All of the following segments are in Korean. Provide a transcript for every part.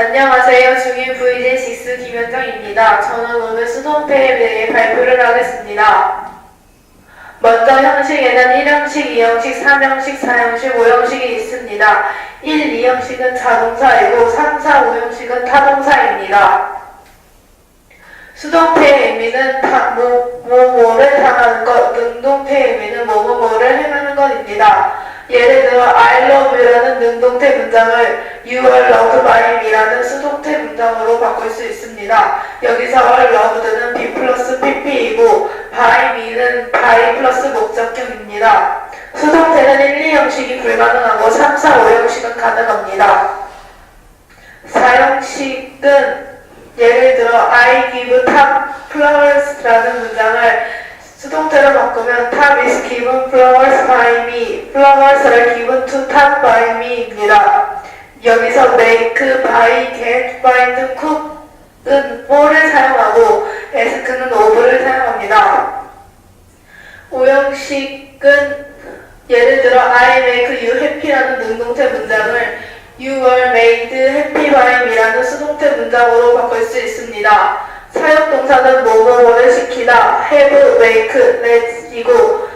안녕하세요. 중인 VJ6 김현정입니다. 저는 오늘 수동태에 대해 발표를 하겠습니다. 먼저 형식에는 1형식, 2형식, 3형식, 4형식, 5형식이 있습니다. 1, 2형식은 자동사이고 3, 4, 5형식은 타동사입니다. 수동태의 의미는 다, 뭐, 뭐, 뭐를 당하는 것, 능동태의 의미는 뭐, 뭐, 뭐를 행하는 것입니다. 예를 들어 I love you라는 능동태 문장을 You are loved by me라는 수동태 문장으로 바꿀 수 있습니다. 여기서 are loved는 be 플러스 pp이고 by me는 by 플러스 목적형입니다. 수동태는 1, 2 형식이 불가능하고 3, 4, 5 형식은 가능합니다. 4 형식은 예를 들어 I give top flowers라는 문장을 수동태로 바꾸면 top is given flowers by me, flowers are given to top by me입니다. 여기서 make, buy, get, find, cook은 for를 사용하고 ask는 of를 사용합니다. 5형식은 예를 들어 I make you happy라는 능동태 문장을 You are made happy by me라는 수동태 문장으로 바꿀 수 있습니다. 사역동사는 뭐뭐뭐를 시키다, have, make, let이고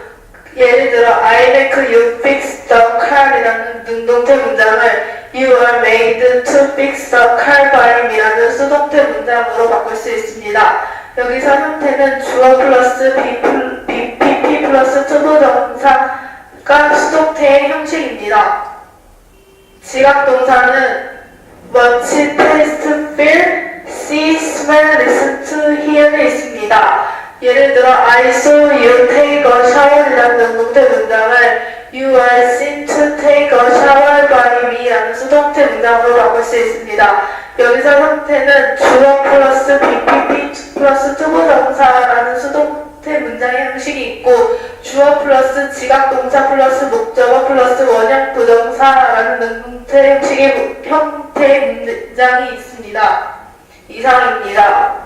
예를 들어 I make you fix the car이라는 능동태 문장을 You are made to fix the car by me라는 수동태 문장으로 바꿀 수 있습니다. 여기서 형태는 주어 플러스 B, PP 플러스 투부정사가 수동태의 형식입니다. 지각동사는 watch, taste, feel, listen to, hear에 있습니다. 예를 들어 I saw you take a shower이라는 능동태 문장을 You are seen to take a shower by me라는 수동태 문장으로 바꿀 수 있습니다. 여기서 형태는 주어 플러스 BPP 플러스 투부정사라는 수동태 문장의 형식이 있고 주어 플러스 지각동사 플러스 목적어 플러스 원형 형식의 무- 형태 문장이 있습니다. 이상입니다.